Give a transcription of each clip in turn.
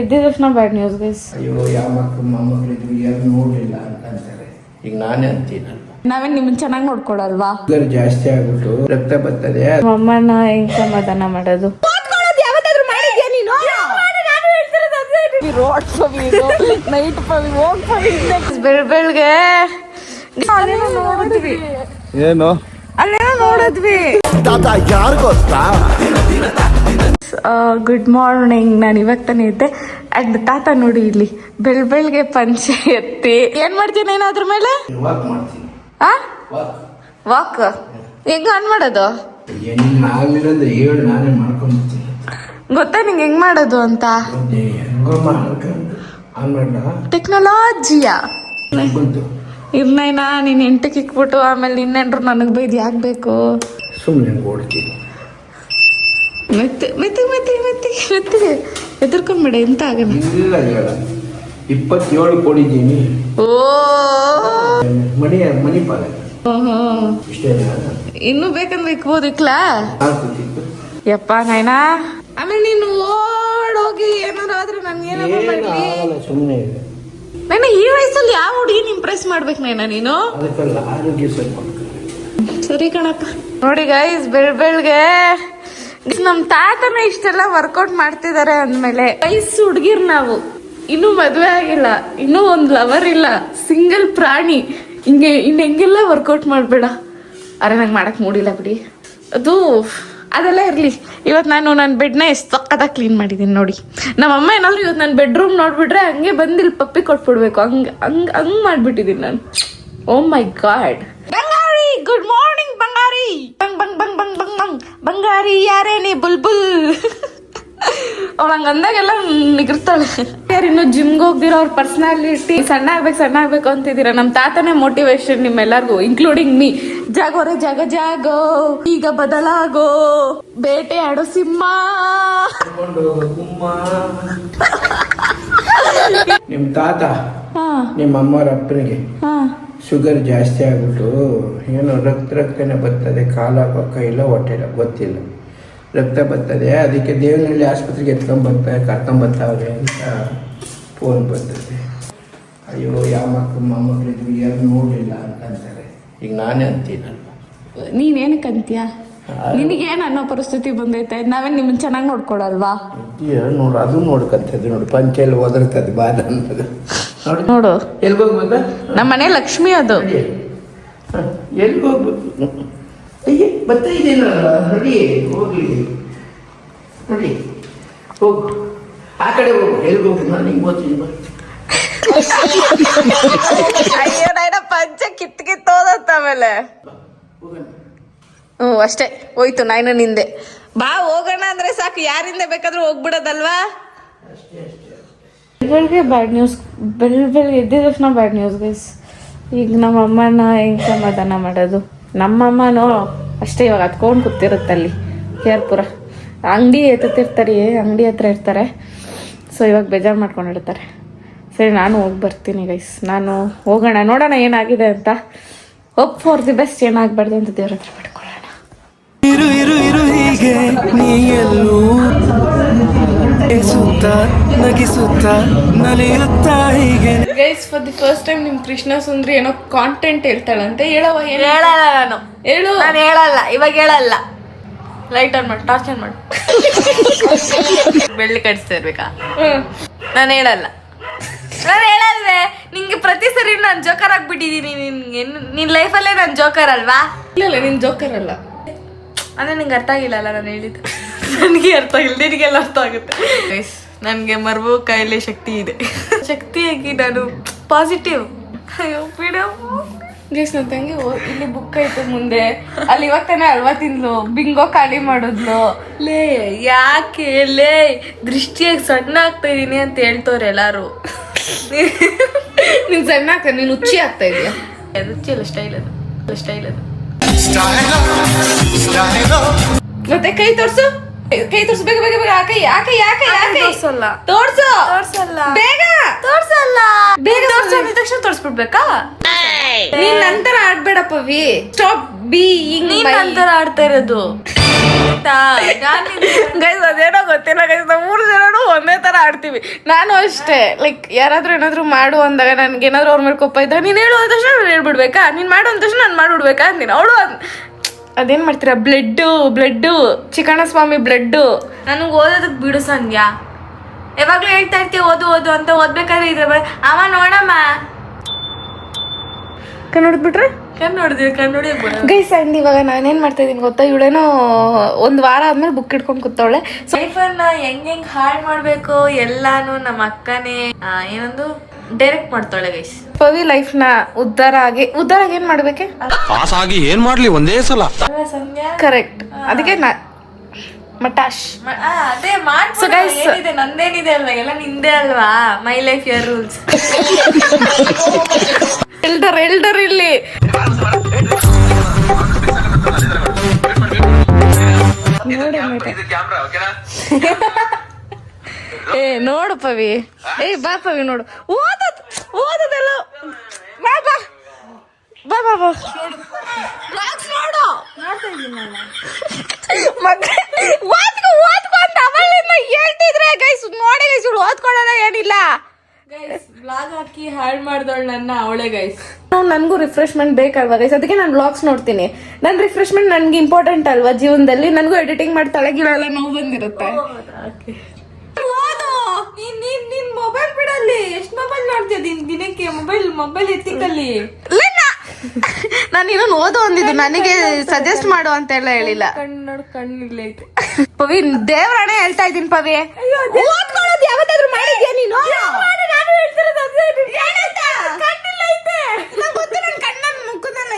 ಎದ್ದಿದ ತಕ್ಷಣ bad news guys ಅಯ್ಯೋ ಯಾವ ಮಕ್ಕಳು ಯಾರು ನೋಡ್ಲಿಲ್ಲ ಅಂತ ಅಂತಾರೆ. ಈಗ ನಾನೇ ಅಂತೀನಲ್ಲ ನಾವೇ ನಿಮ್ಮನ್ನ ಚೆನ್ನಾಗಿ ನೋಡ್ಕೊಳಲ್ವಾ? ಶುಗರ್ ಜಾಸ್ತಿ ಆಗ್ಬಿಟ್ಟು ರಕ್ತ ಬರ್ತದೆ. ಹೆಂಗ್ ಸಮಾಧಾನ ಮಾಡೋದು. ನೈಟ್ ಪವಿ ಹೋಗ್ ಪವಿ ಬೆಳ್ ಬೆಳ್ಗೆ. ಅಲ್ಲೇನೋ ನೋಡಿದ್ವಿ. ಏನು? ಅಲ್ಲೇನೋ ನೋಡಿದ್ವಿ. ತಾತ ಯಾರು ಗೊತ್ತಾ? ಗುಡ್ ಮಾರ್ನಿಂಗ್ ನಾನು ಇವಾಗ ತಾನೇ ಇದ್ದೆ. ಅಂಡ್ ತಾತ ನೋಡಿ ಇಲ್ಲಿ ಬೆಳ್ ಬೆಳ್ಗೆ ಪಂಚೆ ಎತ್ತಿ. ಏನ್ ಮಾಡ್ತೀನಿ ಏನೋ ಅದ್ರ ಮೇಲೆ? ವಾಕ್ ಆ? ಹೆಂಗ ಆನ್ ಮಾಡೋದು? ಗೊತ್ತಾ ನಿಂಗೆ ಹೆಂಗ್ ಮಾಡೋದು ಅಂತ? ಟೆಕ್ನಾಲಜಿಯಾ ಇರ್ನೈನಾ ನೀನ್ ಎಂಟಕ್ಕೆ ಇಕ್ಬಿಟ್ಟು ಆಮೇಲೆ ನಿನ್ನೆಂಡ್ರು ನನಗ್ ಬೈದ್ ಯಾಕೆ ಬೇಕು? ಸುಮ್ಮನೆ ಓಡ್ತೀನಿ. ಮೆತ್ತಿ ಮತ್ತೆ ಮತ್ತೆ ಮತ್ತೆ ಮೆತ್ತಿ. ಎಂತ ಆಗಲ್ಲ. ಇಲ್ಲ ಹೇಳ ಇಪ್ಪತ್ತೇಳು ಕೊಡಿದ್ದೀನಿ ಓ. ಮನಿ ಓಹೋ. ಇಷ್ಟೇ ಇನ್ನೂ ಬೇಕಂದ್ರೆ ಇಕ್ಬೋದು ಇಕ್ಲಾ? ಯಪ್ಪ ನಾಯ್ನಾ. ಆಮೇಲೆ ನೀನು ಓಡೋಗಿ ಏನಾರು ಆದ್ರೆ ನನ್ಗೆ ಏನಾದ್ರು ಏನು ಮಾಡ್ಲಿ. ಸುಮ್ಮನೆ ನನ್ನ ಈ ವಯಸ್ಸಲ್ಲಿ ಯಾವ ಹುಡುಗಿನ ಇಂಪ್ರೆಸ್ ಮಾಡ್ಬೇಕು ನೈನಾ? ನೀನು ಸರಿ ಕಣಪ್ಪ. ನೋಡಿ ಗೈಸ್ ಬೆಳ್ ಬೆಳ್ಗೆ ನಮ್ ತಾತನೇ ಇಷ್ಟೆಲ್ಲ ವರ್ಕೌಟ್ ಮಾಡ್ತಿದಾರೆ ಅಂದ್ಮೇಲೆ ವಯಸ್ಸು ಹುಡ್ಗಿರ್ ನಾವು. ಇನ್ನೂ ಮದುವೆ ಆಗಿಲ್ಲ, ಇನ್ನೂ ಒಂದ್ ಲವರ್ ಇಲ್ಲ ಸಿಂಗಲ್ ಪ್ರಾಣಿ. ಹಿಂಗೆ, ಇನ್ ಹೆಂಗೆಲ್ಲ ವರ್ಕೌಟ್ ಮಾಡ್ಬೇಡ. ಅರೆ, ನಂಗೆ ಮಾಡಕ್ ಮೂಡಿಲ್ಲ ಬಿಡಿ. ಅದು, ಅದೆಲ್ಲ ಇರ್ಲಿ. ಇವತ್ತು ನಾನು ನನ್ನ ಬೆಡ್ನ ಎಷ್ಟು ಸಕ್ಕತ್ತಾಗಿ ಕ್ಲೀನ್ ಮಾಡಿದ್ದೀನಿ ನೋಡಿ. ನಮ್ಮ ಅಮ್ಮ ಏನಾದ್ರು ಇವತ್ತು ನನ್ನ ಬೆಡ್ರೂಮ್ ನೋಡ್ಬಿಟ್ರೆ ಹಂಗೆ ಬಂದು ಪಪ್ಪಿ ಕೊಟ್ಬಿಡ್ಬೇಕು. ಹಂಗೆ, ಹಂಗ್ ಹಂಗ್ ಮಾಡ್ಬಿಟ್ಟಿದ್ದೀನಿ ನಾನು. Oh my god good morning ಬಂಗಾರಿ ಬಂಗ್ ಬಂಗ್ ಬಂಗ್ ಬಂಗ್ ಬಂಗ್ ಬಂಗ್ ಬಂಗಾರಿ ಯಾರೇ ನೀ ಬುಲ್ ಬುಲ್ ಅವ್ಳು ಹಂಗ ಅಂದಾಗೆಲ್ಲ ನಿಗಿರ್ತಾಳೆ. ಯಾರು ಇನ್ನು ಜಿಮ್ಗೆ ಹೋಗ್ದಿರೋ ಅವ್ರ ಪರ್ಸನಾಲಿಟಿ ಸಣ್ಣ ಆಗ್ಬೇಕು ಸಣ್ಣ ಆಗ್ಬೇಕು ಅಂತಿದ್ದೀರಾ. ನಮ್ಮ ತಾತನೇ ಮೋಟಿವೇಶನ್ ನಿಮ್ಮೆಲ್ಲರಿಗೂ ಇನ್ಕ್ಲೂಡಿಂಗ್ ಮೀ ಜಾಗೋರೆ ಜಾಗ ಜಾಗೋ. ಈಗ ಬದಲಾಗೋ. ಬೇಟೆ ಆಡೋ ಸಿಂಹ. ನಿಮ್ ತಾತ ನಿಮ್ಮ ಅಮ್ಮವ್ರ ಅಪ್ಪನಿಗೆ ಹಾ. ಶುಗರ್ ಜಾಸ್ತಿ ಆಗ್ಬಿಟ್ಟು ಏನು ರಕ್ತ ರಕ್ತನೇ ಬರ್ತದೆ ಕಾಲ ಪಕ್ಕ ಇಲ್ಲ ಹೊಟ್ಟೆ ಇಲ್ಲ ಗೊತ್ತಿಲ್ಲ. ರಕ್ತ ಬರ್ತದೆ ಅದಕ್ಕೆ ದೇವನಹಳ್ಳಿ ಆಸ್ಪತ್ರೆಗೆ ಎತ್ಕೊಂಡ್ ಬರ್ತಾರೆ ಕರ್ಕೊಂಡ್ ಬರ್ತಾವ್ರೆ ಅಂತ ಫೋನ್ ಬರ್ತದೆ ಅಯ್ಯೋ ಯಾವ ಮಕ್ಕಳು ಮೊಮ್ಮಕ್ಕಳಿದ್ರು ಯಾರು ನೋಡಲಿಲ್ಲ ಅಂತ ಅಂತಾರೆ ಈಗ ನಾನೇ ಅಂತೀನಲ್ವ? ನೀನೇನಕ್ಕೆ ಅಂತೀಯ ನಿನಗೇನು ಅನ್ನೋ ಪರಿಸ್ಥಿತಿ ಬಂದೈತೆ? ನಾವೇ ನಿಮ್ಮನ್ನ ಚೆನ್ನಾಗಿ ನೋಡ್ಕೊಳಲ್ವಾ? ಏನು ನೋಡು ಅದು ನೋಡ್ಕಂತದ್ದು ನೋಡು ಪಂಚೆಯಲ್ಲಿ ಒದರ್ತದೆ ಬಾದ ಅನ್ನೋದು ನೋಡಿ. ಎಲ್ಗೋಗ್ಬೋದ ನಮ್ಮ ಮನೆ ಲಕ್ಷ್ಮಿ ಅದು. ಎಲ್ಲಿ ಹೋಗ್ಬೇಕು ಅಯ್ಯೇ ಬರ್ತಾ ಇದ್ದೀನಲ್ಲ ನೋಡಿ ಹೋಗ್ಲಿ. ನೋಡಿ ಹೋಗು. ಆ ಕಡೆ ಹೋಗು. ಎಲ್ಲಿ ಹೋಗು ನಾನು ಹಿಂಗೆ ಓದ್ತೀನಿ ಅಯ್ಯೋ ನೈನ ಪಂಚ ಕಿತ್ ಕಿತ್ತೋದತ್ತ ಆಮೇಲೆ. ಹ್ಞೂ ಅಷ್ಟೇ. ಹೋಯ್ತು ನಾಯ್ನ ನಿಂದೆ. ಬಾ ಹೋಗೋಣ ಅಂದ್ರೆ ಸಾಕು. ಯಾರಿಂದ ಬೇಕಾದ್ರೂ ಹೋಗ್ಬಿಡೋದಲ್ವಾ? ಬೆಳಗ್ಗೆ ಬ್ಯಾಡ್ ನ್ಯೂಸ್ ಬೆಳ್ ಬೆಳಗ್ಗೆ ಎದ್ದಿದ ತಕ್ಷಣ ಬ್ಯಾಡ್ ನ್ಯೂಸ್ ಗೈಸ್ ಈಗ ನಮ್ಮ ಅಮ್ಮನ ಹೆಂಗ್ ಸಮಾಧಾನ ಮಾಡೋದು? ನಮ್ಮಮ್ಮನೂ, ಅಷ್ಟೇ ಇವಾಗ ಹತ್ಕೊಂಡು ಕೂತಿರುತ್ತಲ್ಲಿ ಕೇರ್ಪುರ ಅಂಗಡಿ ಎತ್ತಿರ್ತಾರೆ ಅಂಗಡಿ ಹತ್ರ ಇರ್ತಾರೆ. ಸೊ ಇವಾಗ ಬೇಜಾರು ಮಾಡ್ಕೊಂಡಿರ್ತಾರೆ ಸರಿ, ನಾನು ಹೋಗಿ ಬರ್ತೀನಿ ಗೈಸ್ ನಾನು ಹೋಗೋಣ, ನೋಡೋಣ ಏನಾಗಿದೆ ಅಂತ. ಹೋಪ್ ಫಾರ್ ದಿ ಬೆಸ್ಟ್ ಏನಾಗಬಾರ್ದು ಅಂತ ದೇವ್ರ ಹತ್ರ ಪಡ್ಕೊಳ್ಳೋಣ ಇರು ಇರು ಇರು ಹೀಗೆ ನೀ ಎಲ್ಲೂ ಸುತ್ತ ನಗಿಸುತ್ತ ನಲಿಯುತ್ತಾ ಹೀಗೆ. Guys for the first time ನಿಮ್ ಕೃಷ್ಣ ಸುಂದ್ರಿ ಏನೋ ಕಾಂಟೆಂಟ್ ಹೇಳ್ತಾಳಂತೆ ಹೇಳವ ಹೇಳಲ್ಲ ನಾನು. ಹೇಳು. ನಾನು ಹೇಳಲ್ಲ ಇವಾಗ ಹೇಳಲ್ಲ. ಲೈಟ್ ಆನ್ ಮಾಡಿ ಟಾರ್ಚ್ ಆನ್ ಮಾಡಿ. ಬೆಳ್ಳಿ ಕಟ್ಸ್ತಾ ಇರ್ಬೇಕಾ? ನಾನು ಹೇಳಲ್ಲ. ನಾನು ಹೇಳಲ್ವೇ? ನಿಂಗೆ ಪ್ರತಿ ಸರಿ ನಾನು ಜೋಕರ್ ಆಗ್ಬಿಟ್ಟಿದೀನಿ ನಿನ್ಗೆ. ನಿನ್ನ ಲೈಫಲ್ಲೇ ನಾನು ಜೋಕರ್ ಅಲ್ವಾ? ಇಲ್ಲ ಇಲ್ಲ ನಿನ್ ಜೋಕರ್ ಅಲ್ಲ. ಅಂದ್ರೆ ನಿಂಗೆ ಅರ್ಥ ಆಗಿಲ್ಲ ಅಲ್ಲ ನಾನು ಹೇಳಿದ್ದು. ನನಗೆ ಅರ್ಥ ಆಗಿಲ್ಲ ನಿನಗೆಲ್ಲ ಅರ್ಥ ಆಗುತ್ತೆ. ನನಗೆ ಮರ್ಬು ಕಾಯಿಲೆ ಶಕ್ತಿ ಇದೆ. ಶಕ್ತಿಯಾಗಿ ನಾನು ಪಾಸಿಟಿವ್ ಅಯ್ಯೋ ಮೇಡಮ್ ಗೈಸ್ ನನ್ನ ತಂಗಿ ಓ- ಇಲ್ಲಿ ಬುಕ್ ಐತೆ ಮುಂದೆ. ಅಲ್ಲಿ ಇವಾಗ ತಾನೇ ಅಲ್ವಾ ತಿಂದ್ಲು? ಬಿಂಗೋ ಖಾಲಿ ಮಾಡಿದ್ಲು. ಲೇ ಯಾಕೆ ಲೇ? ದೃಷ್ಟಿಯಾಗಿ ಸಣ್ಣ ಆಗ್ತಾ ಇದ್ದೀನಿ ಅಂತ ಹೇಳ್ತವ್ರೆ ಎಲ್ಲಾರು. ನೀನ್ ಸಣ್ಣ ಆಗ್ತಾ ನೀನ್ ರುಚಿ ಆಗ್ತಾ ಇದೀಯ ರುಚಿ ಅಲ್ಲ ಸ್ಟೈಲ್ ಅದು. ಸ್ಟೈಲ್ ಅದು. ಮತ್ತೆ ಕೈ ತೋರ್ಸು. ಕೈ ತೋರ್ಸು ಬೇಗ ಬೇಗ ಬೇಗ ಕೈ ಆ ಕೈ ಆ ಕೈ ತೋರ್ಸಲ್ಲ. ತೋರ್ಸು. ತೋರ್ಸಲ್ಲ. ಬೇಗ. ತೋರ್ಸಲ್ಲ. ಬೇಗ ತೋರ್ಸು ಅಂದಿದ ತಕ್ಷಣ ತೋರ್ಸ್ಬಿಡ್ಬೇಕಾ? ನೀನ್ ನಂತರ ಆಡ್ಬೇಡ ಪವಿ. ಸ್ಟಾಪ್ ಬಿ ನೀನ್ ನಂತರ ಆಡ್ತಾ ಇರೋದು? ಗೈಸ್ ಅದೇನೋ ಗೊತ್ತಿಲ್ಲ ಗೈಸ್ ನಾವು ಮೂರು ಜನನು ಒಂದೇ ತರ ಆಡ್ತೀವಿ. ನಾನು ಅಷ್ಟೇ. ಲೈಕ್ ಯಾರಾದ್ರೂ ಏನಾದ್ರು ಮಾಡು ಅಂದಾಗ ನನ್ಗೆ ಏನಾದ್ರು ಅವ್ರ ಮೇಲೆ ಕೋಪ ಇದ್ದಾಗ ನೀನ್ ಹೇಳು ಅಂದ ತಕ್ಷಣ ನಾನು ಹೇಳ್ಬಿಡ್ಬೇಕಾ? ನೀನ್ ಮಾಡು ಅಂದ ತಕ್ಷಣ ನಾನು ಮಾಡ್ಬಿಡ್ಬೇಕಾ ಅಂತೀನಿ ಅವಳು ಅದೇನ್ ಮಾಡ್ತೀರಾ? ಬ್ಲಡ್ ಬ್ಲಡ್ ಚಿಕಣ ಸ್ವಾಮಿ ಬ್ಲಡ್ ನನಗೆ ಓದೋದಕ್ ಬಿಡು ಸಂಧ್ಯಾ. ಯಾವಾಗ್ಲೂ ಹೇಳ್ತಾ ಇರ್ತೀವಿ ಓದು ಓದು ಅಂತ ಓದ್ಬೇಕಾದ್ರೆ ಇದ್ರೆ ಅವ ನೋಡಮ್ಮ. ಕನ್ನಡ ಕಣ್ ನೋಡಿದ್ವಿ ಕಣ್ ನೋಡಿ ಗೈಸ್ ಅಂಡ್ ಇವಾಗ ನಾನೇನ್ ಮಾಡ್ತಾ ಇದ್ದೀನಿ ಗೊತ್ತಾ? ಇವಳೇನೋ ಒಂದು ವಾರ ಆದ್ಮೇಲೆ ಬುಕ್ ಇಟ್ಕೊಂಡ್ ಕೂತವಳೆ. ಸೈಫನ್ನ ಹೆಂಗ್ ಹೆಂಗ್ ಹಾಳ್ ಮಾಡ್ಬೇಕು? ಎಲ್ಲಾನು ನಮ್ಮ ಅಕ್ಕನೇ. ಏನೊಂದು? ಡೈರೆಕ್ಟ್ ಮಾಡ್ತಾಳೆ ಗೈಸ್ ಪವಿ ಲೈಫ್ನ ಉದ್ದಾರ ಆಗಿ ಉದ್ದಾರ ಆಗಿ ಏನ್ ಮಾಡ್ಬೇಕೆ? ಪಾಸ್ ಆಗಿ ಏನ್ ಮಾಡ್ಲಿ ಒಂದೇ ಸಲ? ಕರೆಕ್ಟ್ ಅದಕ್ಕೆ ನಾ ಮಟಾಶ್. ಅದೇ ಮಾಡ್ಸೋ So guys- ಏನಿದೆ ನಂದೇನಿದೆ ಅಲ್ವಾ? ಎಲ್ಲ ನಿಂದೆ ಅಲ್ವಾ? My life your rules elder elder ಇಲ್ಲಿ. ಏ ನೋಡು ಪವಿ. ಏ ಬಾ ಪವಿ ನೋಡು. ಓದದ್ ಓದದೆಲ್ಲ. ಬಾ ಬಾ. ಬಾ ಬಾ ಬಾ. Vlogs ನೋಡು. ಮಗ ಓದ್ಕೊ ಓದ್ಕೊ ಅಂತ ಅವಳಿಂದ ಹೇಳ್ತಿದ್ರೆ ಗೈಸ್ ನೋಡಿ ಗೈಸ್ ಇವಳು ಓದ್ಕೊಳ್ಳೋಣ ಏನಿಲ್ಲ. ಗೈಸ್ ಬ್ಲಾಗ್ ಹಾಕಿ ಹಾಳ್ ಮಾಡ್ದವಳು ನನ್ನ ಅವಳೆ ಗೈಸ್ ನನಗೂ ರಿಫ್ರೆಶ್ಮೆಂಟ್ ಬೇಕಲ್ವಾ ಗೈಸ್ ಅದಕ್ಕೆ ನಾನು ಬ್ಲಾಗ್ಸ್ ನೋಡ್ತೀನಿ. ನನ್ನ ರಿಫ್ರೆಶ್ಮೆಂಟ್ ನನಗೆ ಇಂಪಾರ್ಟೆಂಟ್ ಅಲ್ವಾ ಜೀವನದಲ್ಲಿ? ನನಗೂ ಎಡಿಟಿಂಗ್ ಮಾಡಿ ಎಲ್ಲ ನೋವು ಬಂದಿರುತ್ತೆ ಓದು ನೀನ್ ನೀನ್ ನಿನ್ ಮೊಬೈಲ್ ಬಿಡಲ್ಲಿ ಎಷ್ಟ್ ದಿನ ದಿನಕ್ಕೆ ಮೊಬೈಲ್ ಮೊಬೈಲ್ ಎತ್ತಿಕಲ್ಲಿ? ನಾನು ಇನ್ನೊಂದು ಓದು ಅಂದಿದ್ದು. ನನಗೆ ಸಜೆಸ್ಟ್ ಮಾಡು ಅಂತ ಎಲ್ಲ ಹೇಳಿಲ್ಲ. ಕಣ್ಣು ಕಣ್ಣಿಲ್ಲ ಪವಿ ದೇವ್ರಾಣೆ ಹೇಳ್ತಾ ಇದ್ದೀನಿ ಪವಿ. ಓದ್ಕೊಳ್ಳೋದು ಯಾವತ್ತಾದ್ರೂ ಮಾಡಿದ್ಯಾ ನೀನು?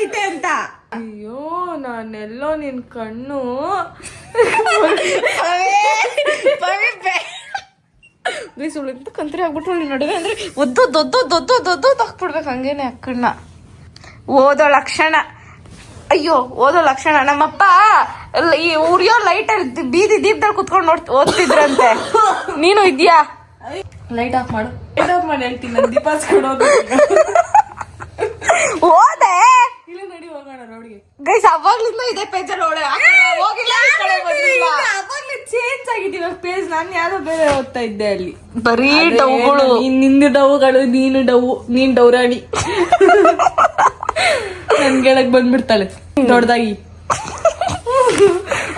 ಐತೆ. ಅಂತ. ಅಯ್ಯೋ ನಾನೆಲ್ಲೋ ನಿನ್ ಕಣ್ಣು. ಸುಳ್ಳು ಕಂತ್ರಿ ಆಗ್ಬಿಟ್ಟು ನೀನು ನಡುವೆ ಅಂದ್ರೆ ಒದ್ದು ದೊದ್ದು ದೊದ್ದು ದೊದ್ದು ಹಾಕ್ಬಿಡ್ಬೇಕು ಹಂಗೇನೆ ಅಕ್ಕಣ್ಣ. ಓದೋ ಲಕ್ಷಣ. ಅಯ್ಯೋ ಓದೋ ಲಕ್ಷಣ. ನಮ್ಮಪ್ಪ ಈ ಉರಿಯೋ ಲೈಟ್ ಅಲ್ಲಿ ಬೀದಿ ದೀಪದಲ್ಲಿ ಕುತ್ಕೊಂಡು ನೋಡ್ ಓದ್ತಿದ್ರಂತೆ. ನೀನು ಇದ್ಯಾ? ಲೈಟ್ ಆಫ್ ಮಾಡು. ಲೈಟ್ ಆಫ್ ಮಾಡಿ ಹೇಳ್ತೀನಿ. ದೀಪ ಓದೆ ಇಲ್ಲ ನಡಿ ಹೋಗೋಣ ರೋಡ್ಗೆ ಗೈಸ್ ಅವಾಗ್ಲಿಂದ ಇದೇ ಪೇಜಲ್ಲಿ ಒಳ್ಳೆ. ಹೋಗಿಲ್ಲ ಈ ಕಡೆ ಬಂದಿಲ್ಲ. ಅವಾಗ್ಲೇ ಚೇಂಜ್ ಆಗಿದ್ದೀವಿ ಪೇಜ್ ನಾನು ಯಾರು ಬೇರೆ ಓದ್ತಾ ಇದ್ದೆ ಅಲ್ಲಿ. ಬರೀ ಡವ್ಗಳು ನೀನ್ ನಿಂದು ಡವ್ಗಳು ನೀನು ಡವ್ ನೀನ್ ಡೌರಾಣಿ. ನನ್ ಗೆಳಕ್ ಬಂದ್ಬಿಡ್ತಾಳೆ. ದೊಡ್ಡದಾಗಿ.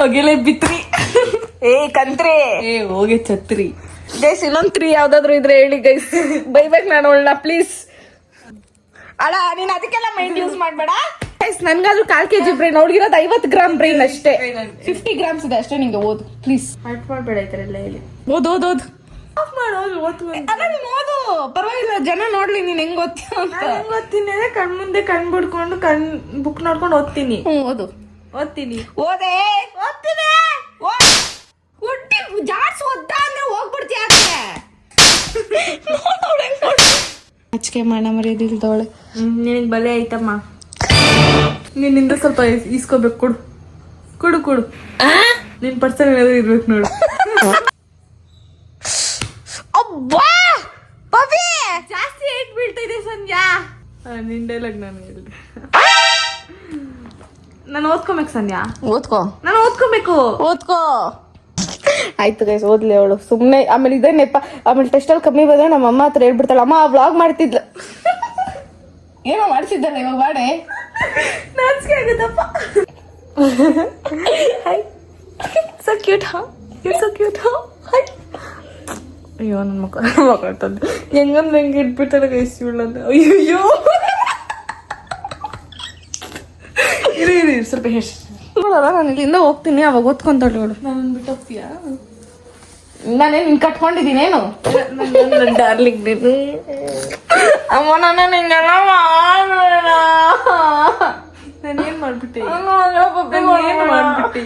ಹೊಗೆಲೆ ಬಿತ್ರಿ. ಏ ಕಂತ್ರಿ. ಏ ಹೋಗಿ ಛತ್ರಿ. ಗೈಸ್ ಇನ್ನೊಂದ್ ತ್ರೀ ಯಾವ್ದಾದ್ರು ಇದ್ರೆ ಹೇಳಿ ಗೈಸ್ ಬೈಬೇಕು ನಾನು ಅವಳನ್ನ ಪ್ಲೀಸ್ ಅಲ್ಲ ನೀನ್ ಅದಕ್ಕೆಲ್ಲ ಮೈಂಡ್ ಯೂಸ್ ಮಾಡ್ಬೇಡ. ನನ್ಗಾದ್ರೂ ಕಾಲ್ ಕೆಜಿ ಬ್ರೈನ್ ಅವ್ಳಿಗಿರೋದು ಐವತ್ ಗ್ರಾಮ್ ಬ್ರೈನ್ ಅಷ್ಟೇ. ಫಿಫ್ಟಿ ಗ್ರಾಮ್ಸ್ ಇದೆ ಅಷ್ಟೇ ನಿಂಗೆ ಓದು ಪ್ಲೀಸ್ ಹಾಟ್ ಮಾಡ್ಬೇಡ ಈ ಥರ ಎಲ್ಲ ಹೇಳಿ. ಓದ್ ಓದ್ ಓದ್. ಆಫ್ ಮಾಡು ಹೋಗಿ ಓದ್ಕೊಂಡು ಅಲ್ಲ ನೀನು ಓದು. ಪರವಾಗಿಲ್ಲ ಜನ ನೋಡ್ಲಿ ನೀನು ಹೆಂಗ್ ಓದ್ತೀಯ ಅಂತ. ಹೆಂಗ್ ಓದ್ತೀನಿ ಅಂದ್ರೆ ಕಣ್ ಮುಂದೆ ಕಣ್ ಬಿಡ್ಕೊಂಡು ಕಣ್ ಬುಕ್ ನೋಡ್ಕೊಂಡು ಓದ್ತೀನಿ. ಹ್ಞೂ ಓದು. ಓದ್ತೀನಿ. ಓದೇ. ಓದ್ತೀನಿ. ಒಟ್ಟಿ ಜಾಸ್ತಿ ಓದ್ದ ಅಂದ್ರೆ ಹೋಗ್ಬಿಡ್ತೀಯ ಅಚ್ಕೆ ಮಾಡ ಮರ್ಯಾದಿಲ್ದವಳೆ ನಿನಗೆ ಬಲೆ ಐತಮ್ಮ. ನಿನ್ನಿಂದ ಸ್ವಲ್ಪ ಈಸ್ಕೋಬೇಕು ಕೊಡು. ಕೊಡು ಕೊಡು. ನಿನ್ ಪರ್ಸನ್ ಏನಾದ್ರು ಇರ್ಬೇಕು ನೋಡು. ಜಾಸ್ತಿ ಏಟ್ ಬೀಳ್ತಾ ಇದೆ ಸಂಧ್ಯಾ ನಿನ್ ಡೈಲಾಗ್ ನಾನು ಹೇಳಿದೆ. ನಾನು ಓದ್ಕೊಬೇಕು ಸಂಧ್ಯಾ. ಓದ್ಕೋ. ನಾನು ಓದ್ಕೊಬೇಕು. ಓದ್ಕೋ. ಆಯ್ತು ಗೈಸ್ ಓದ್ಲಿ ಅವಳು. ಸುಮ್ಮನೆ ಆಮೇಲೆ ಇದೇ ನೆಪ ಆಮೇಲೆ ಟೆಸ್ಟಲ್ಲಿ ಕಮ್ಮಿ ಬಂದ್ರೆ ನಮ್ಮ ಅಮ್ಮ ಹತ್ರ ಹೇಳ್ಬಿಡ್ತಾಳೆ. ಅಮ್ಮ ವ್ಲಾಗ್ ಮಾಡ್ತಿದ್ಲ. ಏನೋ ಮಾಡ್ತಿದ್ದಲ್ಲ ಇವಾಗ ಮಾಡೇ ನಾಚಿಕೆ ಆಗುತ್ತಪ್ಪ ಸೊ ಕ್ಯೂಟ್ ಹಾ ಸೊ ಕ್ಯೂಟ್ ಹಾ ಅಯ್ಯೋ ನನ್ನ ಮಕ್ಕ ಮಕ್ಕಳು ತಂದೆ. ಹೆಂಗಂದ್ರೆ ಹೆಂಗೆ ಇಟ್ಬಿಡ್ತಾಳೆ ಗೈಸ್ ಇವಳಂತ ಅಯ್ಯೋ ಇರಿ ಇರಿ ಸ್ವಲ್ಪ ಹೇಳಿ. ನೋಡಲ್ಲ ನಾನು ಇಲ್ಲಿಂದ ಹೋಗ್ತೀನಿ ಅವಾಗ ಓದ್ಕೊಂತಾಳೆ ನೋಡು ನಾನು ಬಿಟ್ಟು ಹೋಗ್ತೀಯಾ? ನಾನೇ ನಿನ್ ಕಟ್ಕೊಂಡಿದ್ದೀನೇನು? ಡಾರ್ಲಿಂಗ್ ನೀನು ಅಮ್ಮ ನನ್ನ ನಿಂಗೆಲ್ಲ ಮಾಡಬೇಡ. ನಾನು ಏನ್ ಮಾಡ್ಬಿಟ್ಟೆ? ಏನ್ ಮಾಡ್ಬಿಟ್ಟೆ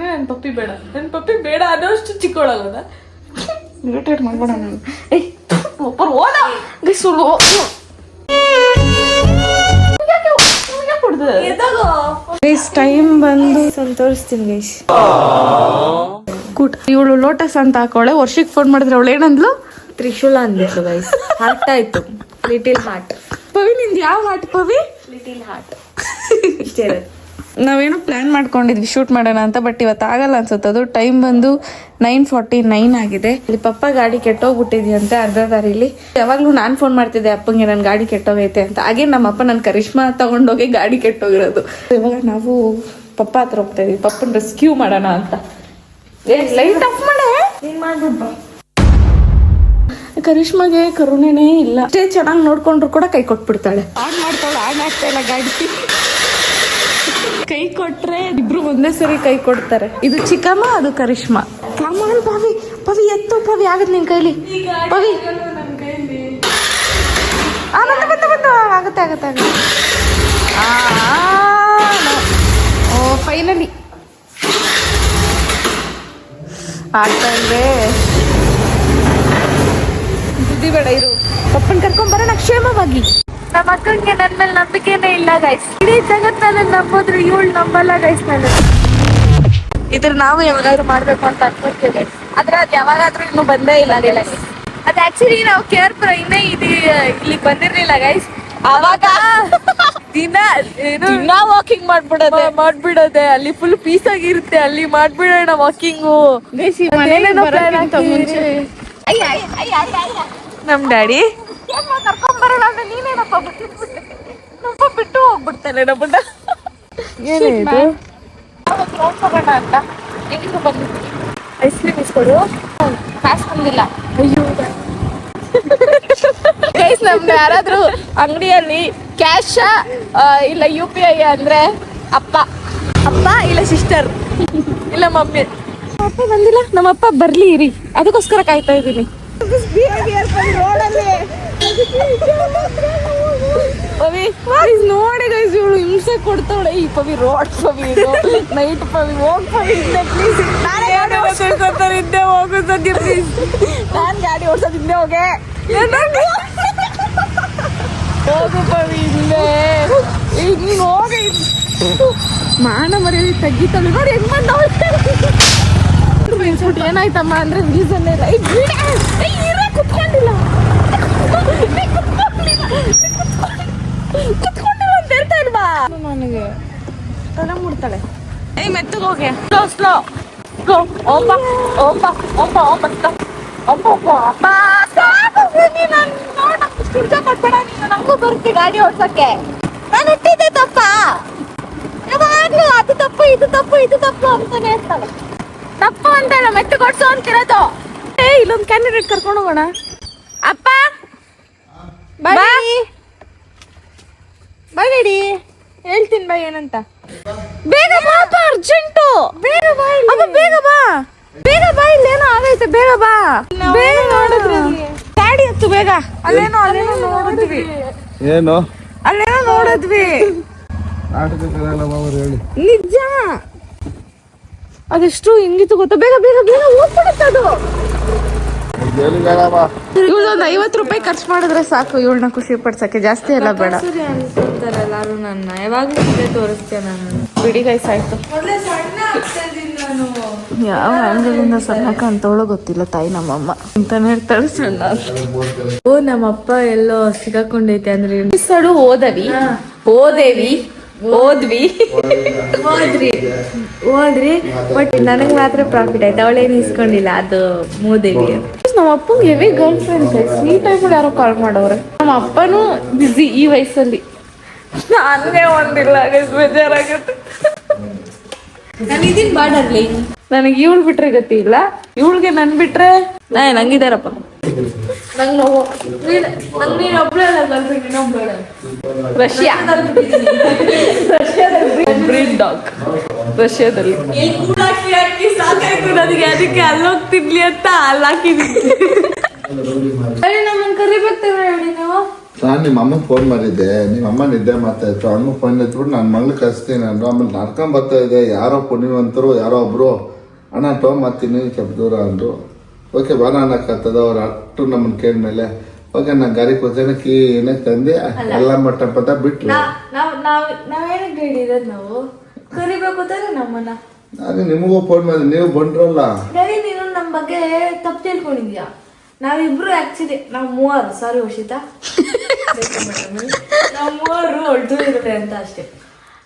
ನನ್ ಪಪ್ಪಿ ಬೇಡ. ನನ್ ಪಪ್ಪಿ ಬೇಡ ಅನ್ನೋಷ್ಟು ಚಿಕ್ಕವಳಾಗೋದ ಇರಿಟೇಟ್ ಮಾಡ್ಬೇಡ ನಾನು. ಏಯ್ ಒಬ್ಬರು ಓದ ಸುಳ್ಳು ಗೈಸ್ ಟೈಮ್ ಬಂದು ಸಂತೋರಿಸ್ತೀನಿ ಗೈಸ್ ಇವಳು ಲೋಟಸ್ ಅಂತ ಹಾಕೋಳೆ. ವರ್ಷಕ್ಕೆ ಫೋನ್ ಮಾಡಿದ್ರೆ ಅವಳು ಏನಂದ್ಲು? ತ್ರಿಶೂಲ ಅಂದಿತ್ತು ಗೈಸ್ ಹಾರ್ಟ್ ಆಯ್ತು. ಲಿಟಿಲ್ ಹಾರ್ಟ್ ಪವಿ ನಿಂದು ಯಾವ ಹಾರ್ಟ್ ಪವಿ? ಲಿಟಿಲ್ ಹಾರ್ಟ್ ಇಷ್ಟೇ ಇರೋದು. ನಾವೇನು ಪ್ಲಾನ್ ಮಾಡ್ಕೊಂಡಿದ್ವಿ ಶೂಟ್ ಮಾಡೋಣ ಅಂತ ಬಟ್ ಇವತ್ತು ಆಗಲ್ಲ ಅನ್ಸುತ್ತೆ. ಅದು ಟೈಮ್ ಬಂದು ನೈನ್ ಫಾರ್ಟಿ ನೈನ್ ಆಗಿದೆ. ಇಲ್ಲಿ ಪಪ್ಪ ಗಾಡಿ ಕೆಟ್ಟೋಗ್ಬಿಟ್ಟಿದ್ಯಂತೆ ಅರ್ಧ ದಾರಿಲಿ. ಯಾವಾಗ್ಲೂ ನಾನು ಫೋನ್ ಮಾಡ್ತಿದ್ದೆ ಅಪ್ಪಂಗೆ ನನ್ನ ಗಾಡಿ ಕೆಟ್ಟೋಗೈತೆ ಅಂತ. ಹಾಗೆ ನಮ್ಮ ಅಪ್ಪ ನನ್ನ ಕರಿಷ್ಮಾ ತಗೊಂಡೋಗಿ ಗಾಡಿ ಕೆಟ್ಟೋಗಿರೋದು. ಇವಾಗ ನಾವು ಪಪ್ಪ ಹತ್ರ ಹೋಗ್ತಾ ಇದೀವಿ. ಪಪ್ಪನ ರೆಸ್ಕ್ಯೂ ಮಾಡೋಣ ಅಂತ. ಲೈಟ್ ಆಫ್ ಮಾಡೆ. ಕರಿಷ್ಮಾಗೆ ಕರುಣೆನೇ ಇಲ್ಲ. ಅಷ್ಟೇ ಚೆನ್ನಾಗಿ ನೋಡ್ಕೊಂಡ್ರು ಕೂಡ ಕೈ ಕೊಟ್ಬಿಡ್ತಾಳೆ. ಆನ್ ಮಾಡ್ತಾಳೆ ಆನ್ ಆಗ್ತಾ ಇಲ್ಲ ಗಾಡಿ. ಕೈ ಕೊಟ್ರೆ ಇಬ್ರು ಒಂದೇ ಸರಿ ಕೈ ಕೊಡ್ತಾರೆ. ಇದು ಚಿಕ್ಕಮ್ಮ ಅದು ಕರಿಷ್ಮಾ. ಕಮಲ್ ಪವಿ ಪವಿ ಎತ್ತು ಪವಿ ಆಗದ್ ನಿನ್ ಕೈಲಿ. ಪವಿ ಆ, ಬಂತು, ಬಂತು, ಬಂತು. ಆಗುತ್ತೆ ಆಗುತ್ತೆ ಆಗುತ್ತೆ. ಆ, ಓ ಫೈನಲಿ ಆಗ್ತಾ ಬೇಡ ಇರು. ಪಪ್ಪನ್ ಕರ್ಕೊಂಡ್ ಬರೋಣ ಕ್ಷೇಮವಾಗಿ. ನಮ್ಮ ಅಕ್ಕಂಗೆ ನನ್ ಮೇಲೆ ನಂಬಿಕೆನೇ ಇಲ್ಲ ಗೈಸ್ ಇಡೀ ಜಗತ್ತಲ್ಲಿ ನಂಬೋದ್ರು ಇವಳು ನಂಬಲ್ಲ ಗೈಸ್ ನಾನು. ಇದ್ರ ನಾವು ಯಾವಾಗಾದ್ರೂ ಮಾಡ್ಬೇಕು ಅಂತ ಅನ್ಕೊಂತೀವಿ ಆದ್ರೆ ಅದ್ ಯಾವಾಗಾದ್ರೂ ಇನ್ನು ಬಂದೇ ಇಲ್ಲ ಗೈಸ್ ಅದ್ ಆಕ್ಚುಲಿ ನಾವು ಕೇರ್ ಪ್ರೈನೇ ಇನ್ನೇ ಇದು ಇಲ್ಲಿ ಬಂದಿರ್ಲಿಲ್ಲ ಗೈಸ್ ಅವಾಗ ದಿನ ಏನು? ದಿನ ವಾಕಿಂಗ್ ಮಾಡ್ಬಿಡೋದೆ. ಮಾಡ್ಬಿಡೋದೆ. ಅಲ್ಲಿ ಫುಲ್ ಪೀಸ್ ಆಗಿರುತ್ತೆ. ಅಲ್ಲಿ ಮಾಡ್ಬಿಡೋಣ ವಾಕಿಂಗು ನಮ್ ಡ್ಯಾಡಿ? ಕರ್ಕೊಂಡ್ ಬರೋಣ ಅಂದ್ರೆ ನೀನೇನಪ್ಪ ನಮ್ಮ ಬಿಟ್ಟು ಹೋಗ್ಬಿಡ್ತಾನೆ ನಮ್ಮನ್ನ. ಏನಿದು ಅಂತ. ಹೆಂಗಿದ್ರು ಐಸ್ ಕ್ರೀಮ್ ಇಸ್ಕೊಡು. ಕಾಸು ಬಂದಿಲ್ಲ. ಅಯ್ಯೋ. ಗೈಸ್ ನಮ್ದು ಯಾರಾದ್ರೂ ಅಂಗಡಿಯಲ್ಲಿ ಕ್ಯಾಶ್ ಇಲ್ಲ ಯು ಪಿ ಐ ಅಂದ್ರೆ ಅಪ್ಪ. ಅಪ್ಪ ಇಲ್ಲ ಸಿಸ್ಟರ್ ಇಲ್ಲ ಮಮ್ಮಿ. ಅಪ್ಪ ಬಂದಿಲ್ಲ ನಮ್ಮಪ್ಪ ಬರ್ಲಿ ಇರಿ. ಅದಕ್ಕೋಸ್ಕರ ಕಾಯ್ತಾ ಇದ್ದೀನಿ. ಪವಿ ಪ್ಲೀಸ್ ನೋಡಿ ಗೈಸ್ ಇವಳು ಹಿಂಸೆ ಕೊಡ್ತಾವಳೆ. ಈ ಪವಿ ರೋಡ್ ಪವಿ ನೈಟ್ ಪವಿ ಹೋಗ್ ಪವಿ ಇದ್ದೆ ಪ್ಲೀಸ್ ಗಾಡಿ ಓಡಿಸ್ಕೊತಾರೆ ಇದ್ದೆ ಹೋಗು ಸದ್ಯ ಪ್ಲೀಸ್ ನಾನ್ ಗಾಡಿ ಓಡಿಸೋದು ಹಿಂದೆ ಹೋಗೆ. ಹೋಗು ಪವಿ. ಹಿಂದೆ ಈಗ ನೀನು ಹೋಗಿ. ಮಾನ ಮರ್ಯಾದೆ ತೆಗಿತಾಳೆ ನೋಡಿ, ಹೆಂಗ್ ನಿಲ್ಸ್ಬಿಟ್ಟು ಏನಾಯ್ತಮ್ಮ ಅಂದ್ರೆ ರೀಸನ್ ಇಲ್ಲ. ಇರ ಕುತ್ಕೊಂಡಿಲ್ಲ. ಕುತ್ಕೊಂಡಿಲ್ಲ. ಅಂತ ಹೇಳ್ತಾ ನನಗೆ ತಲೆ ಮುಡ್ತಾಳೆ ಏಯ್, ಮೆತ್ತಗೆ ಹೋಗಿ. ಸ್ಲೋ ಸ್ಲೋ ಸ್ಲೋ ಓಪ ಓಪ ಓಪ ಓಪ ನೀನು ಚಿಂತೆ ಮಾಡ್ಬೇಡ ನೀನು ನಮಗೂ ಬರುತ್ತೆ ಗಾಡಿ ಓಡ್ಸಕ್ಕೆ. ನಾನು ಹುಟ್ಟಿದ್ದೆ ತಪ್ಪ. ಯಾವಾಗ್ಲೂ ಅದು ತಪ್ಪು ಇದು ತಪ್ಪು ಇದು ತಪ್ಪು ಅಂತಾನೆ ಇರ್ತಾಳೆ. ತಪ್ಪು ಅಂತಲ್ಲ ಮೆಟ್ಟು ಕೊಡ್ಸು ಅಂತಿರೋದು. ಏ ಇಲ್ಲೊಂದು ಕ್ಯಾಂಡಿಡೇಟ್ ಕರ್ಕೊಂಡು ಹೋಗೋಣ. ಅಪ್ಪ ಬನ್ನಿ. ಬನ್ನಿಡಿ ಹೇಳ್ತೀನಿ ಬೈ ಏನಂತ. ಬೇಗ ಬಾ ಅಪ್ಪ ಅರ್ಜೆಂಟು ಬೇಗ ಬಾ ಅಪ್ಪ ಬೇಗ ಬಾ. ಬೇಗ ಬಾ ಇಲ್ಲೇನೋ ಆಗೈತೆ ಬೇಗ ಬಾ. ಬೇಗ ನೋಡಿದ್ರಿ ಬೇಗ. ಅಲ್ಲೇನೋ ಅಲ್ಲೇನೋ ನೋಡಿದ್ವಿ. ಏನು? ಅಲ್ಲೇನೋ ನೋಡಿದ್ವಿ. ನಿಜ. ಅದೆಷ್ಟು ಹಿಂಗಿತ್ತು ಗೊತ್ತಾ? ಬೇಗ ಬೇಗ ಬೇಗ ಹೋಗ್ಬಿಡುತ್ತೆ ಅದು. ಇವಳು ಒಂದು ಐವತ್ತು ರೂಪಾಯಿ ಖರ್ಚು ಮಾಡಿದ್ರೆ ಸಾಕು. ಇವಳನ್ನ ಖುಷಿ ಪಡ್ಸಕ್ಕೆ ಜಾಸ್ತಿ ಎಲ್ಲ ಬೇಡ. ಎಲ್ಲಾರು ನನ್ನ. ಯಾವಾಗಲೂ ತೋರಿಸ್ತೇನೆ ನಾನು ಬಿಡಿ ಗೈಸ್ ಆಯ್ತು. ಯಾವ ಆಂಗಲಿಂದ ಸಣ್ಣಕ್ಕ ಅಂತವಳು ಗೊತ್ತಿಲ್ಲ ತಾಯಿ ನಮ್ಮಮ್ಮ. ಅಂತಾನೆ ಹೇಳ್ತಾಳೆ ಸಣ್ಣ. ಓ ನಮ್ಮಪ್ಪ ಎಲ್ಲೋ ಸಿಗಾಕೊಂಡೈತೆ ಅಂದ್ರೆ ಸಡು ಓದವಿ. ಓದೇವಿ. ಓದ್ವಿ. ಹೋದ್ರಿ ಹೋದ್ರಿ ಬಟ್ ನನಗ್ ಮಾತ್ರ ಪ್ರಾಫಿಟ್ ಆಯ್ತು. ಅವಳೇನು ಇಸ್ಕೊಂಡಿಲ್ಲ. ಅದು ಮೂದೇವಿ ನಮ್ಮ ಅಪ್ಪಂಗೆ ಹೆವಿ ಗರ್ಲ್ ಫ್ರೆಂಡ್ಸ್ ಈ ಕೂಡ ಯಾರೋ ಕಾಲ್ ಮಾಡೋರೆ ನಮ್ಮ ಅಪ್ಪನೂ ಬಿಸಿ ಈ ವಯಸ್ಸಲ್ಲಿ. ನಾನೇ ಒಂದಿಲ್ಲ ಬೇಜಾರಾಗುತ್ತೆ. ನಾನು ಇದೀನಿ ಬಾರ್ಡರ್ಲಿ ನನಗೆ ಇವಳು ಬಿಟ್ರೆ ಗತಿ ಇಲ್ಲ. ಇವಳಿಗೆ ನನ್ ಬಿಟ್ರೆ ನಾ ನಂಗಿದಾರಪ್ಪ. ನಂಗೆ ನೋವು. ನಂಗೆ ನೀನು ಒಬ್ಳೆ ಅಲ್ಲ ಗರ್ಲ್ಫ್ರೆಂಡ್ ಇನ್ನೊಬ್ಳೆ ರಷ್ಯಾ. ರಷ್ಯಾದಲ್ಲಿ ಬ್ರೀಡ್ ಡಾಗ್. ರಷ್ಯಾದಲ್ಲಿ. ಸಾಕಾಯ್ತು ನನಗೆ. ಅದಕ್ಕೆ ಅಲ್ಲೋಗಿ ತಿನ್ಲಿ ಅಂತ ಅಲ್ಲಿ ಹಾಕಿದ್ದೀನಿ ನಮ್ಮನ್ನ ಕರಿಬೇಕು ಹೇಳಿ ನೀವು. ನಾನು ನಿಮ್ಮ ಅಮ್ಮಗೆ ಫೋನ್ ಮಾಡಿದ್ದೆ. ನಿಮ್ಮ ಅಮ್ಮ ನಿದ್ದೆ ಮಾಡ್ತಾ ಇತ್ತು ಹಂಗೆ ಫೋನ್ ಎತ್ಬಿಟ್ಟು ನಾನು ಮಗಳು ಕಳಿಸ್ತೀನಿ ಅಂದ್ರು ಆಮೇಲೆ ನಡ್ಕೊಂಡ್ ಬರ್ತಾ ಇದೆ ಯಾರೋ ಪುಣ್ಯವಂತರು ಯಾರೋ ಒಬ್ರು. ಅಣ್ಣ ತೋ ಮಾಡ್ತೀನಿ ಸ್ವಲ್ಪ ದೂರ ಅಂದರು. ಓಕೆ ಬಾ ಅನ್ನಕ್ಕತ್ತದ ಅವ್ರು ಅಟ್ಟು ನಮ್ಮನ್ನು ಕೇಳಿದ್ಮೇಲೆ ಓಕೆ ನಾನು ಗಾಡಿ ಕೀ ಏನೇ ತಂದೆ ಎಲ್ಲ ಮಟ್ಟ ಪದ ಬಿಟ್ರು. ನಾವ್ ನಾವ್ ನಾವ್ ನಾವೇನಕ್ಕೆ ಹೇಳಿರೋದು ನಾವು? ಕರಿಬೇಕು ತಾನೆ ನಮ್ಮನ್ನ. ನಾನು ನಿಮಗೂ ಫೋನ್ ಮಾಡಿದೆ. ನೀವು ಬಂದ್ರಲ್ಲ. ನೀನು ನಮ್ಮ ಬಗ್ಗೆ ತಪ್ಪು ತಿಳ್ಕೊಂಡಿದ್ಯಾ? ನಾವಿಬ್ರು ಆಕ್ಚುಲಿ ನಾವು ಮೂವರು. ಸಾರಿ ವರ್ಷಿತಾ ನಾವು ಮೂವರು ಹೊಡ್ದು ಇರುತ್ತೆ ಅಂತ ಅಷ್ಟೇ.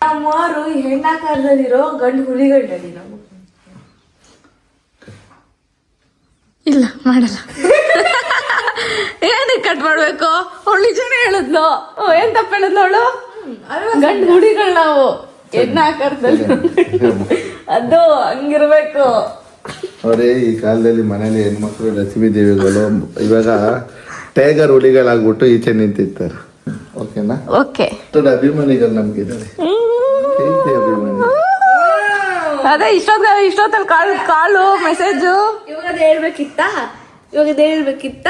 ನಾವು ಮೂವರು ಹೆಣ್ಣಾಕಾರದಲ್ಲಿರೋ ಗಂಡು ಹುಲಿಗಳಲ್ಲಿ ನಾವು. ಇಲ್ಲ ಮಾಡಲ್ಲ. ಏನಕ್ಕೆ ಕಟ್ ಮಾಡ್ಬೇಕು? ಅವಳು ನಿಜನೇ ಹೇಳಿದ್ಲು. ಏನ್ ತಪ್ಪ ಹೇಳಿದ್ಲು ಅವಳು? ಗಂಡು ಹುಡಿಗಳು ನಾವು. ಹೆಣ್ಣಾಕಾರದಲ್ಲಿ. ಅದು ಹಂಗಿರ್ಬೇಕು. ಅವರೇ ಈ ಕಾಲದಲ್ಲಿ ಮನೇಲಿ ಹೆಣ್ಮಕ್ಳು ಲಕ್ಷ್ಮೀ ದೇವಿಗಳು ಇವಾಗ ಟೈಗರ್ ಹುಲಿಗಳಾಗ್ಬಿಟ್ಟು ಈಚೆ ನಿಂತಿರ್ತಾರೆ. ಓಕೆನಾ ಓಕೆ ದೊಡ್ಡ ಅಭಿಮಾನಿಗಳು ನಮ್ಗಿದ್ದಾರೆ. ಅಭಿಮಾನಿ. ಅದೇ ಇಷ್ಟೊತ್ತ ಇಷ್ಟೊತ್ತಲ್ಲಿ ಕಾಲು ಕಾಳು ಮೆಸೇಜು ಇವಾಗ ಅದು ಹೇಳ್ಬೇಕಿತ್ತ? ಇವಾಗ ಹೇಳ್ಬೇಕಿತ್ತ?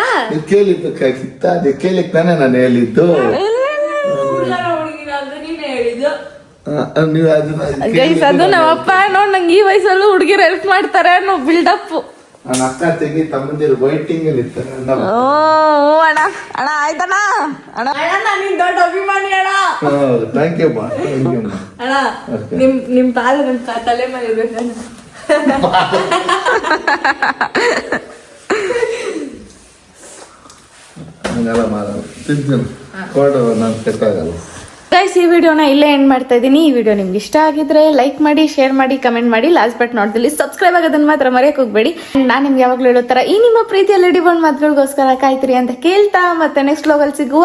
ಕೇಳಿದ್ದಕ್ಕಾಗಿತ್ತ ಅದೇ ಕೇಳಿಕ್ ತಾನೇ ನಾನು ಹೇಳಿದ್ದು ಹುಡುಗನ ಹುಡುಗಿನ ಅಂತ ನೀನೇ ಹೇಳಿದ್ದು ಆ, ನೀವು ಅದನ್ನ ಗೈಸ್ ಅದು ನಮ್ಮಪ್ಪ ನೋಡ್ ನಂಗೆ ಈ ವಯಸ್ಸಲ್ಲೂ ಹುಡುಗಿರು ಹೆಲ್ಪ್ ಮಾಡ್ತಾರೆ ಅನ್ನೋ ಬಿಲ್ಡಪ್ ನನ್ನ ಅಕ್ಕ ತಂಗಿ ತಮ್ಮಂದಿರು ವೈಟಿಂಗ್ ಅಲ್ಲಿ ಇರ್ತಾರೆ ಓ ಅಣ್ಣ. ಅಣ್ಣ ಆಯ್ತಣ್ಣ? ಅಣ್ಣ. ಅಣ್ಣ ನಾನು ನಿನ್ ದೊಡ್ಡ ಅಭಿಮಾನಿ ಅಣ್ಣ. ಥ್ಯಾಂಕ್ ಯು ಬಾ ಥ್ಯಾಂಕ್ ಯು ಅಣ್ಣ ನಿಮ್ ನಿಮ್ ಪಾದ ತ- ತಲೆ ಮೇಲೆ ಇರ್ಬೇಕಣ್ಣ ಹಂಗೆಲ್ಲ ಮಾಡೋದು ತಿಂತೀನಿ. ಕೊಡು ನಾನು ಸೆಟ್ಟಾಗಲ್ಲ ಗೈಸ್ ಈ ವಿಡಿಯೋನ ಇಲ್ಲೇ ಎಂಡ್ ಮಾಡ್ತಾ ಇದ್ದೀನಿ. ಈ ವಿಡಿಯೋ ನಿಮ್ಗೆ ಇಷ್ಟ ಆಗಿದ್ರೆ ಲೈಕ್ ಮಾಡಿ ಶೇರ್ ಮಾಡಿ ಕಮೆಂಟ್ ಮಾಡಿ. ಲಾಸ್ಟ್ ಬಟ್ ನೋಡ್ದಲ್ಲಿ ಸಬ್ಸ್ಕ್ರೈಬ್ ಆಗೋದನ್ನ ಮಾತ್ರ ಮರೆಯಕ್ಕೆ ಹೋಗ್ಬೇಡಿ ನಾನು ನಿಮ್ಗೆ ಯಾವಾಗಲೂ ಹೇಳೋ ಥರ ಈ ನಿಮ್ಮ ಪ್ರೀತಿಯ ಲೇಡಿ ಬಂಡ್ ಮಾತುಗಳಿಗೋಸ್ಕರ ಕಾಯ್ತೀರಿ ಅಂತ ಕೇಳ್ತಾ ಮತ್ತೆ ನೆಕ್ಸ್ಟ್ ಲೋಗಲ್ಲಿ ಸಿಗುವ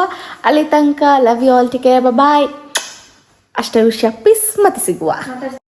ಅಲ್ಲಿ ತನಕ love you all TK bye ಅಷ್ಟೇ ವಿಷಯ ಪೀಸ್ ಮತ್ತೆ ಸಿಗುವ.